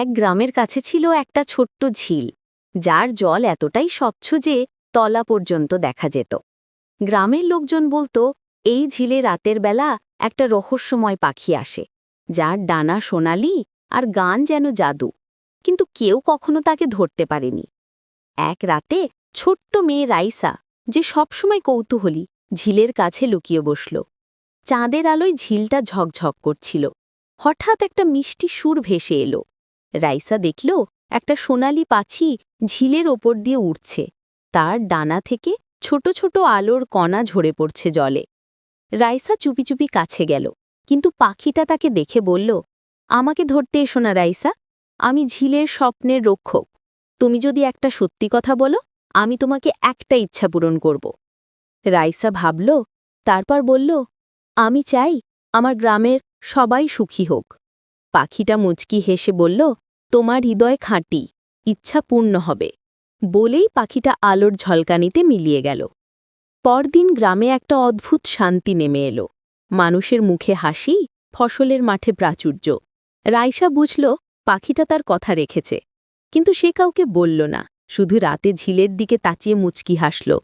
এক গ্রামের কাছে ছিল একটা ছোট্ট ঝিল, যার জল এতটাই স্বচ্ছ যে তলা পর্যন্ত দেখা যেত। গ্রামের লোকজন বলতো, এই ঝিলে রাতের বেলা একটা রহস্যময় পাখি আসে, যার ডানা সোনালি আর গান যেন জাদু, কিন্তু কেউ কখনো তাকে ধরতে পারেনি। এক রাতে ছোট্ট মেয়ে রাইসা, যে সবসময় কৌতূহলী, ঝিলের কাছে লুকিয়ে বসল। চাঁদের আলোয় ঝিলটা ঝকঝক করছিল। হঠাৎ একটা মিষ্টি সুর ভেসে এলো। রাইসা দেখল, একটা সোনালি পাছি ঝিলের ওপর দিয়ে উঠছে তার ডানা থেকে ছোট ছোট আলোর কণা ঝরে পড়ছে জলে। রাইসা চুপি চুপি কাছে গেল, কিন্তু পাখিটা তাকে দেখে বলল, আমাকে ধরতে এসো না রাইসা, আমি ঝিলের স্বপ্নের রক্ষক। তুমি যদি একটা সত্যি কথা বলো, আমি তোমাকে একটা ইচ্ছা পূরণ করব। রাইসা ভাবল, তারপর বলল, আমি চাই আমার গ্রামের সবাই সুখী হোক। পাখিটা মুচকি হেসে বলল, তোমার হৃদয় খাঁটি, ইচ্ছা পূর্ণ হবে। বলেই পাখিটা আলোর ঝলকানিতে মিলিয়ে গেল। পরদিন গ্রামে একটা অদ্ভুত শান্তি নেমে এলো। মানুষের মুখে হাসি, ফসলের মাঠে প্রাচুর্য। রাইসা বুঝল, পাখিটা তার কথা রেখেছে। কিন্তু সে কাউকে বলল না, শুধু রাতে ঝিলের দিকে তাচিয়ে মুচকি হাসল।